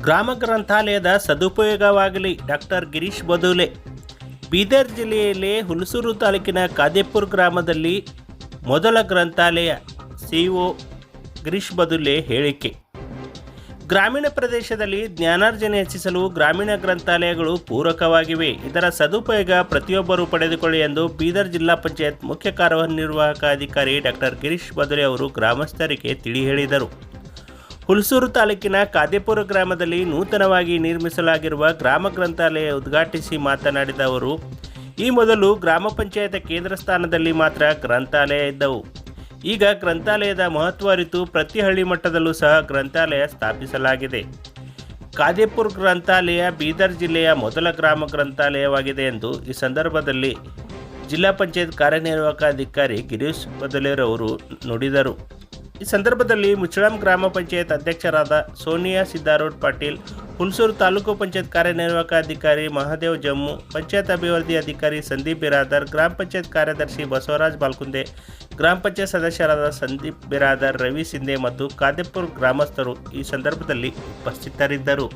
ಗ್ರಾಮ ಗ್ರಂಥಾಲಯದ ಸದುಪಯೋಗವಾಗಲಿ ಡಾಕ್ಟರ್ ಗಿರೀಶ್ ಬದೂಲೆ. ಬೀದರ್ ಜಿಲ್ಲೆಯಲ್ಲಿ ಹುಲಸೂರು ತಾಲೂಕಿನ ಕಾದೇಪುರ ಗ್ರಾಮದಲ್ಲಿ ಮೊದಲ ಗ್ರಂಥಾಲಯ ಸಿಒ ಗಿರೀಶ್ ಬದುಲೆ ಹೇಳಿಕೆ. ಗ್ರಾಮೀಣ ಪ್ರದೇಶದಲ್ಲಿ ಜ್ಞಾನಾರ್ಜನೆ ಹೆಚ್ಚಿಸಲು ಗ್ರಾಮೀಣ ಗ್ರಂಥಾಲಯಗಳು ಪೂರಕವಾಗಿವೆ. ಇದರ ಸದುಪಯೋಗ ಪ್ರತಿಯೊಬ್ಬರೂ ಪಡೆದುಕೊಳ್ಳಿ ಎಂದು ಬೀದರ್ ಜಿಲ್ಲಾ ಪಂಚಾಯತ್ ಮುಖ್ಯ ಕಾರ್ಯನಿರ್ವಾಹಕ ಅಧಿಕಾರಿ ಡಾಕ್ಟರ್ ಗಿರೀಶ್ ಬದುಲೆ ಅವರು ಗ್ರಾಮಸ್ಥರಿಗೆ ತಿಳಿ ಹೇಳಿದರು. ಹುಲಸೂರು ತಾಲೂಕಿನ ಕಾದೇಪುರ ಗ್ರಾಮದಲ್ಲಿ ನೂತನವಾಗಿ ನಿರ್ಮಿಸಲಾಗಿರುವ ಗ್ರಾಮ ಗ್ರಂಥಾಲಯ ಉದ್ಘಾಟಿಸಿ ಮಾತನಾಡಿದ ಅವರು, ಈ ಮೊದಲು ಗ್ರಾಮ ಪಂಚಾಯತ್ ಕೇಂದ್ರ ಸ್ಥಾನದಲ್ಲಿ ಮಾತ್ರ ಗ್ರಂಥಾಲಯ ಇದ್ದವು. ಈಗ ಗ್ರಂಥಾಲಯದ ಮಹತ್ವ ಅರಿತು ಪ್ರತಿ ಹಳ್ಳಿ ಮಟ್ಟದಲ್ಲೂ ಸಹ ಗ್ರಂಥಾಲಯ ಸ್ಥಾಪಿಸಲಾಗಿದೆ. ಕಾದೇಪುರ್ ಗ್ರಂಥಾಲಯ ಬೀದರ್ ಜಿಲ್ಲೆಯ ಮೊದಲ ಗ್ರಾಮ ಗ್ರಂಥಾಲಯವಾಗಿದೆ ಎಂದು ಈ ಸಂದರ್ಭದಲ್ಲಿ ಜಿಲ್ಲಾ ಪಂಚಾಯತ್ ಕಾರ್ಯನಿರ್ವಾಹಕ ಅಧಿಕಾರಿ ಗಿರೀಶ್ ಬದಲೇರವರು ನುಡಿದರು. ಈ ಸಂದರ್ಭದಲ್ಲಿ ಮುಚ್ಚಳಂ ಗ್ರಾಮ ಪಂಚಾಯತ್ ಅಧ್ಯಕ್ಷರಾದ ಸೋನಿಯಾ ಸಿದ್ದಾರೋಡ್ ಪಾಟೀಲ್, ಹುಣಸೂರು ತಾಲೂಕು ಪಂಚಾಯತ್ ಕಾರ್ಯನಿರ್ವಾಹಕ ಅಧಿಕಾರಿ ಮಹಾದೇವ್ ಜಮ್ಮು, ಪಂಚಾಯತ್ ಅಭಿವೃದ್ಧಿ ಅಧಿಕಾರಿ ಸಂದೀಪ್ ಬಿರಾದರ್, ಗ್ರಾಮ ಪಂಚಾಯತ್ ಕಾರ್ಯದರ್ಶಿ ಬಸವರಾಜ್ ಬಾಲ್ಕುಂದೆ, ಗ್ರಾಮ ಪಂಚಾಯತ್ ಸದಸ್ಯರಾದ ಸಂದೀಪ್ ಬಿರಾದರ್, ರವಿ ಸಿಂಧೆ ಮತ್ತು ಕಾದೇಪುರ್ ಗ್ರಾಮಸ್ಥರು ಈ ಸಂದರ್ಭದಲ್ಲಿ ಉಪಸ್ಥಿತರಿದ್ದರು.